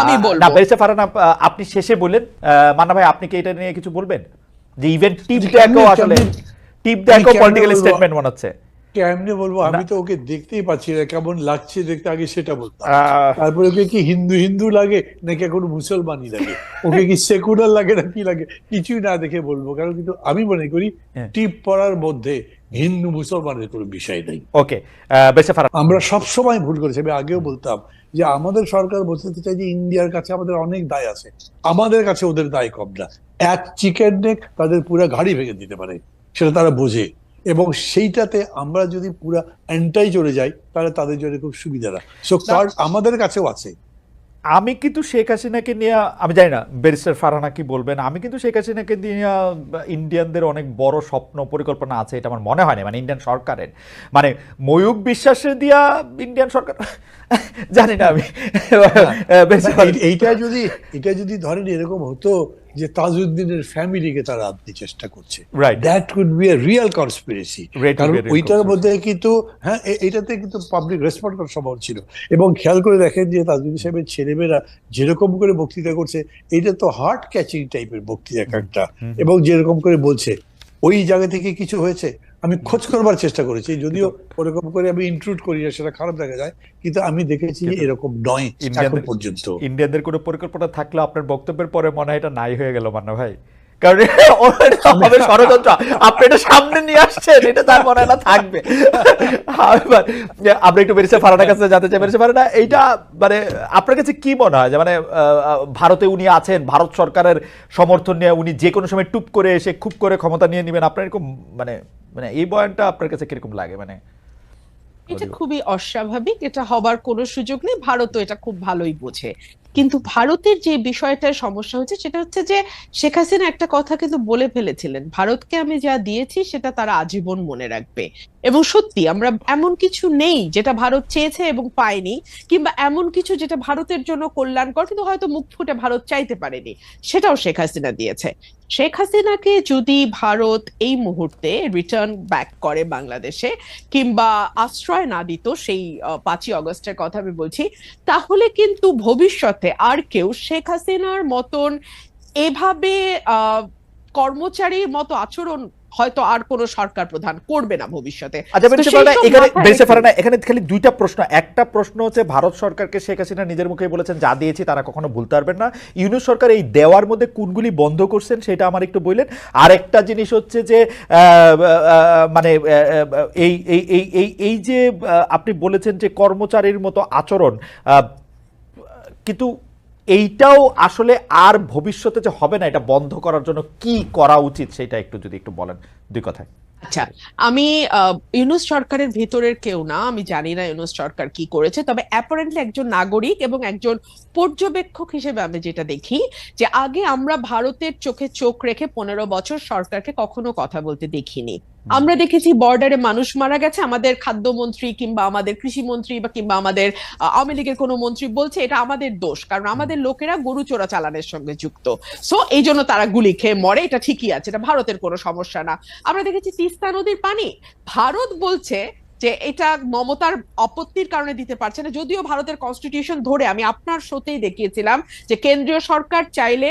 আমি বলব। না বেরিসা ফারহানা আপনি শেষে বললেন আহ, মান্না ভাই আপনি কি এটা নিয়ে কিছু বলবেন? যে ইভেন্ট টিপ দেখো আসলে টিপ দেখো পলিটিক্যাল স্টেটমেন্ট মনে হচ্ছে। কেমনে বলব? আমি তো ওকে দেখতেই পাচ্ছি না কেমন লাগছে দেখতে আগে সেটা বলতাম। আহ, তারপরে ওকে কি হিন্দু হিন্দু লাগে নাকি এখন মুসলমানই লাগে? ওকে কি সেকুলার লাগে না কি লাগে? কিছুই না দেখে বলব কারণ কিন্তু আমি মনে করি হ্যাঁ। টিপ পড়ার মধ্যে হিন্দু মুসলমানের কোনো বিষয় নেই। ওকে আমরা সব সময় ভুল করেছি। আমি আগেও বলতাম যে আমাদের সরকার বলতে চাই যে ইন্ডিয়ার কাছে আমাদের অনেক দায় আছে। আমাদের কাছে ওদের দায় কম না। এক চিকেন নেক তাদের পুরো গাড়ি ভেঙে দিতে পারে সেটা তারা বোঝে। এবং সেইটাতে আমরা যদি পুরা এন্টাই চলে যাই তাহলে তাদের জন্য খুব সুবিধা না। সো কার্ড আমাদের কাছেও আছে। আমি কিন্তু শেখ হাসিনাকে নিয়ে আমি জানি না ব্যারিস্টার ফারহানা কি বলবেন? আমি কিন্তু শেখ হাসিনাকে নিয়ে ইন্ডিয়ানদের অনেক বড় স্বপ্ন পরিকল্পনা আছে এটা আমার মনে হয় না মানে ইন্ডিয়ান সরকারের। মানে ময়ূক বিশ্বাসের দিয়া ইন্ডিয়ান সরকার জানি না আমি। এইটা যদি এটা যদি ধরেন এরকম হতো যে তাজউদ্দিনের ফ্যামিলিকে তারা আনতে চেষ্টা করছে. That could be a real conspiracy কারণ ওইটার মধ্যে কিন্তু হ্যাঁ এটাতে কিন্তু পাবলিক রেসপন্ড করার সম্ভব ছিল। এবং খেয়াল করে দেখেন যে তাজউদ্দিন সাহেবের ছেলেমেয়েরা যেরকম করে বক্তৃতা করছে এটা তো হার্ট ক্যাচিং টাইপের বক্তৃতা এক একটা এবং যেরকম করে বলছে ওই জায়গা থেকে কিছু হয়েছে? আমি খোঁজ করবার চেষ্টা করেছি যদিও ওরকম করে আমি ইনক্লুড করি না সেটা খারাপ দেখা যায় কিন্তু আমি দেখেছি এরকম নয় এখন পর্যন্ত। ইন্ডিয়ানদের কোনো পরিকল্পনা থাকলে আপনার বক্তব্যের পরে মনে হয় এটা নাই হয়ে গেল মান্না ভাই। কারণ হবে ষড়যন্ত্র। আপনি এটা সামনে নিয়ে আসছেন এটা তার মনে হয় না থাকবে। আমরা একটু ফারানার কাছে জানতে চাই ফারানা এইটা মানে আপনার কাছে কি মনে হয়? যে মানে ভারতে উনি আছেন ভারত সরকারের সমর্থন নিয়ে উনি যে কোনো সময় টুপ করে এসে খুব করে ক্ষমতা নিয়ে নেবেন আপনার এরকম মানে মানে এই বয়ানটা আপনার কাছে কীরকম লাগে? মানে এটা খুবই অস্বাভাবিক এটা হবার কোনো সুযোগ নেই ভারতও এটা খুব ভালোই বোঝে। কিন্তু ভারতের যে বিষয়টার সমস্যা হচ্ছে সেটা হচ্ছে যে শেখ হাসিনা একটা কথা কিন্তু বলে ফেলেছিলেন, ভারতকে আমি যা দিয়েছি সেটা তারা আজীবন মনে রাখবে। এবং সত্যি আমরা এমন কিছু নেই যেটা ভারত চেয়েছে এবং পায়নি, কিংবা এমন কিছু যেটা ভারতের জন্য কল্যাণকর, কিন্তু হয়তো মুখ ফুটে ভারত চাইতে পারেনি, সেটাও শেখ হাসিনা দিয়েছে। শেখ হাসিনাকে যদি ভারত এই মুহূর্তে রিটার্ন ব্যাক করে বাংলাদেশে, কিংবা আশ্রয় না দিত সেই পাঁচই অগস্টের কথা আমি বলছি, তাহলে কিন্তু ভবিষ্যতে আর কেউ শেখ হাসিনার মতন এভাবে কর্মচারীর মতো আচরণ হয়তো আর কোনো সরকার প্রধান করবে না ভবিষ্যতে। আচ্ছা এখানে এখানে খালি দুইটা প্রশ্ন। একটা প্রশ্ন হচ্ছে ভারত সরকারকে শেখ হাসিনা নিজের মুখে বলেছেন যা দিয়েছি তারা কখনো ভুলতে পারবেন না। ইউনুস সরকার এই দেওয়ার মধ্যে কোনগুলি বন্ধ করছেন সেটা আমার একটু বললেন। আর একটা জিনিস হচ্ছে যে মানে এই এই এই এই এই যে আপনি বলেছেন যে কর্মচারীর মতো আচরণ আহ, কিন্তু এইটাও আসলে আর ভবিষ্যতে যে হবে না, এটা বন্ধ করার জন্য কি করা উচিত সেটা একটু যদি একটু বলেন দুই কথায়। আচ্ছা আমি ইউনুস সরকারের ভেতরের কেউ না, আমি জানি না ইউনুস সরকার কি করেছে, তবে অ্যাপারেন্টলি একজন নাগরিক এবং একজন পর্যবেক্ষক হিসেবে আমি যেটা দেখি, যে আগে আমরা ভারতের চোখে চোখ রেখে পনেরো বছর সরকারকে কখনো কথা বলতে দেখিনি। আমরা দেখেছি বর্ডারে মানুষ মারা গেছে। আমাদের খাদ্যমন্ত্রী কিংবা আমাদের কৃষিমন্ত্রী বা কিংবা আমাদের আওয়ামী লীগের কোনো মন্ত্রী বলছে এটা আমাদের দোষ। কারণ আমাদের লোকেরা গরু চোরা চালানের সঙ্গে যুক্ত। সো এই জন্য তারা গুলি খেয়ে মরে। এটা ঠিকই আছে। এটা ভারতের কোনো সমস্যা না। আমরা দেখেছি তিস্তা নদীর পানি। ভারত বলছে যে এটা মমতার আপত্তির কারণে দিতে পারছে না। যদিও ভারতের কনস্টিটিউশন ধরে আমি আপনার শোতেই দেখিয়েছিলাম যে কেন্দ্রীয় সরকার চাইলে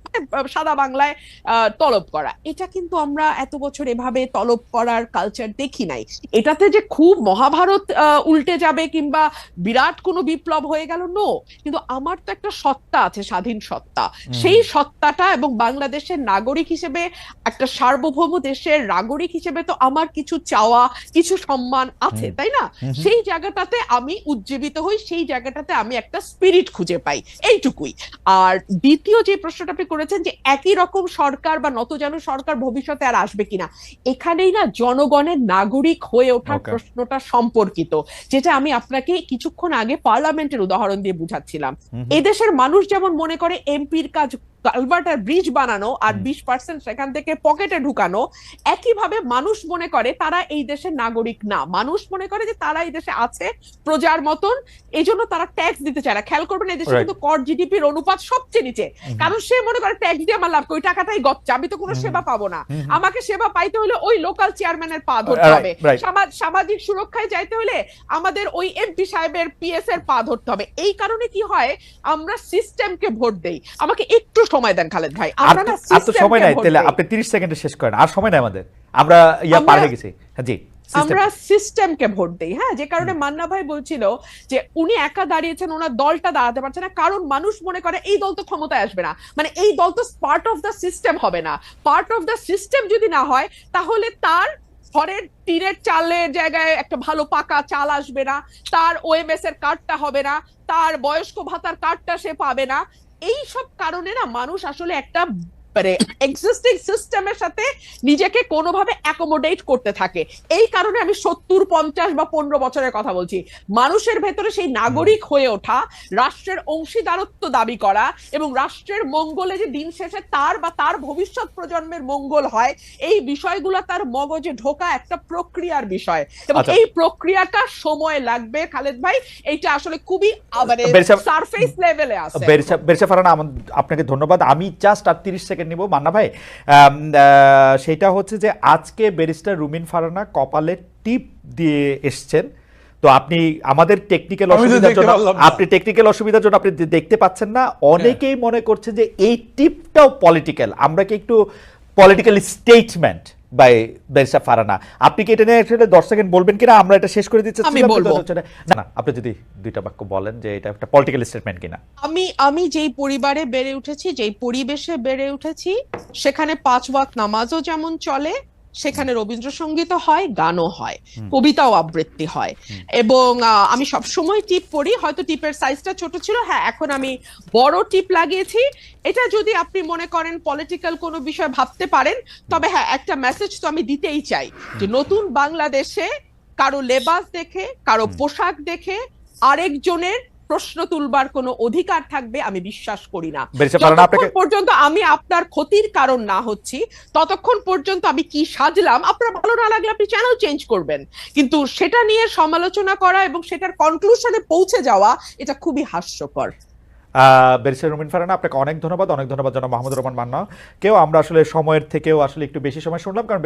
সাদা বাংলায় আহ, তলব করা। এটা কিন্তু আমরা এত বছর এভাবে তলব করার কালচার দেখি নাই। এটাতে যে খুব মহাভারত উল্টে যাবে কিংবা বিরাট কোনো বিপ্লব হয়ে গেল নো কিন্তু আমার তো একটা সত্তা আছে স্বাধীন সত্তা। সেই সত্তাটা এবং বাংলাদেশের নাগরিক হিসেবে একটা সার্বভৌম দেশের নাগরিক হিসেবে তো আমার কিছু চাওয়া কিছু সম্মান আছে তাই না? সেই জায়গাটাতে আমি উজ্জীবিত হই সেই জায়গাটাতে আমি একটা স্পিরিট খুঁজে পাই। এইটুকুই। আর দ্বিতীয় যে প্রশ্নটা আপনি করেছেন যে একই রকম সরকার বা নতজানু সরকার ভবিষ্যতে আর আসবে কিনা। এখানেই না জনগণের নাগরিক হয়ে ওঠার প্রশ্নটা সম্পর্কিত যেটা আমি আপনাকে কিছুক্ষণ আগে পার্লামেন্টের উদাহরণ দিয়ে বুঝাচ্ছিলাম। এদেশের মানুষ যেমন মনে করে এমপির কাজ কালভার্ট আর ব্রিজ বানানো আর। বিশ পার্সেন্ট সেখান থেকে পকেটে ঢুকানো একইভাবে মানুষ মনে করে তারা এই দেশের নাগরিক না। মানুষ মনে করে যে তারা এই দেশে আছে প্রজার মতন এই জন্য তারা ট্যাক্স দিতে চায় না। খেয়াল করবেন এই দেশে কিন্তু কর জিডিপির অনুপাত সবচেয়ে নিচে। কারণ সে মনে করে ট্যাক্স দিয়ে আমার লাভ করি টাকাটাই আমি তো কোনো সেবা পাবো না। আমাকে সেবা পাইতে হলে ওই লোকাল চেয়ারম্যানের পা ধরতে হবে। সামাজিক সুরক্ষায় যাইতে হলে আমাদের ওই এমপি সাহেবের পিএস এর পা ধরতে হবে। এই কারণে কি হয় আমরা সিস্টেমকে ভোট দেই। আমাকে একটু সময় দেন খালেদ ভাই। আমরা না আর তো সময় নাই তাহলে আপনি তিরিশ সেকেন্ডে শেষ করেন আর সময় নাই আমাদের। আমরা ইয়া পার হয়ে গেছি। হ্যাঁ জি আমরা সিস্টেমকে ভোট দেই হ্যাঁ? যে কারণে মান্না ভাই বলছিল যে উনি একা দাঁড়িয়েছেন ওনার দলটা দাঁড়াতে পারছে না কারণ মানুষ মনে করে এই দল তো ক্ষমতায় আসবে না। মানে এই দল তো পার্ট অফ দ্য সিস্টেম হবে না। পার্ট অফ দ্য সিস্টেম যদি না হয় তাহলে তার ঘরের টিনের চালের জায়গায় একটা ভালো পাকা চাল আসবে না তার ওএমএস এর কার্ডটা হবে না তার বয়স্ক ভাতার কার্ডটা সে পাবে না। এই সব কারণে না মানুষ আসলে একটা মানে এক্সিস্টিং সিস্টেমের সাথে নিজেকে কোনোভাবে অ্যাকোমোডেট করতে থাকে। এই কারণে আমি সত্তর পঞ্চাশ বা পনেরো বছরের কথা বলছি। মানুষের ভেতরে সেই নাগরিক হয়ে ওঠা রাষ্ট্রের অংশীদারত্ব দাবি করা এবং রাষ্ট্রের মঙ্গলে যে দিন শেষে তার বা তার ভবিষ্যৎ প্রজন্মের মঙ্গল হয় এই বিষয়গুলো তার মগজে ঢোকা একটা প্রক্রিয়ার বিষয়। এবং আচ্ছা। এই প্রক্রিয়াটা সময় লাগবে খালেদ ভাই। এইটা আসলে খুবই মানে সারফেস লেভেলে আছে। বেরসা ফারানা আপনাকে ধন্যবাদ। আমি জাস্ট আর তিরিশ সেকেন্ড নিব। মান্না ভাই সেটা হচ্ছে যে আজকে ব্যারিস্টার রুমিন ফারানা কপালে টিপ দিয়ে এসছেন। তো আপনি আমাদের টেকনিক্যাল অসুবিধার জন্য আপনি টেকনিক্যাল অসুবিধার জন্য আপনি দেখতে পাচ্ছেন না। অনেকেই মনে করছে যে এই টিপটাও পলিটিক্যাল আমরা কি একটু পলিটিক্যাল স্টেটমেন্ট বাই বেরসা ফারানা। আপনি কি এটা নিয়ে আসলে দশ সেকেন্ড বলবেন কিনা? আমরা এটা শেষ করে দিচ্ছি। আমি বলব। না। না আপনি যদি দুইটা বাক্য বলেন যে এটা একটা পলিটিক্যাল স্টেটমেন্ট কিনা। আমি আমি যেই পরিবারে বেড়ে উঠেছি যেই পরিবেশে বেড়ে উঠেছি সেখানে পাঁচ ওয়াক্ত নামাজও যেমন চলে সেখানে রবীন্দ্রসঙ্গীতও হয় গানও হয় কবিতাও আবৃত্তি হয়। এবং আমি সব সময় টিপ পড়ি হয়তো টিপের সাইজটা ছোট ছিল হ্যাঁ এখন আমি বড় টিপ লাগিয়েছি। এটা যদি আপনি মনে করেন পলিটিক্যাল কোনো বিষয় ভাবতে পারেন তবে হ্যাঁ একটা মেসেজ তো আমি দিতেই চাই যে নতুন বাংলাদেশে কারও লেবাস দেখে কারও পোশাক দেখে আরেকজনের প্রশ্ন তুলবার কোনো অধিকার থাকবে আমি বিশ্বাস করি না। যতক্ষণ পর্যন্ত আমি আপনার ক্ষতির কারণ না হচ্ছি ততক্ষণ পর্যন্ত আমি কি সাজলাম আপনার ভালো না লাগলে আপনি চ্যানেল চেঞ্জ করবেন। কিন্তু সেটা নিয়ে সমালোচনা করা এবং সেটার কনক্লুশনে পৌঁছে যাওয়া এটা খুবই হাস্যকর। বেরিসা রুমিন ফারানা, আপনাকে অনেক ধন্যবাদ অনেক ধন্যবাদ জানা মাহমুদ রহমান মান্না। কেউ আমরা আসলে সময়ের থেকেও আসলে একটু বেশি সময় শুনলাম, কারণ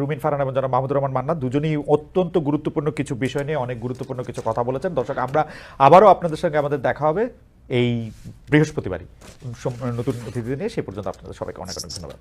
রুমিন ফারানা এবং জানা মাহমুদ রহমান মান্না দুজনেই অত্যন্ত গুরুত্বপূর্ণ কিছু বিষয় নিয়ে, অনেক গুরুত্বপূর্ণ কিছু কথা বলেছেন। দর্শক, আমরা আবারও আপনাদের সঙ্গে আমাদের দেখা হবে এই বৃহস্পতিবারই। নতুন অতিথি নিয়ে সেই পর্যন্ত আপনাদের সবাইকে অনেক অনেক ধন্যবাদ।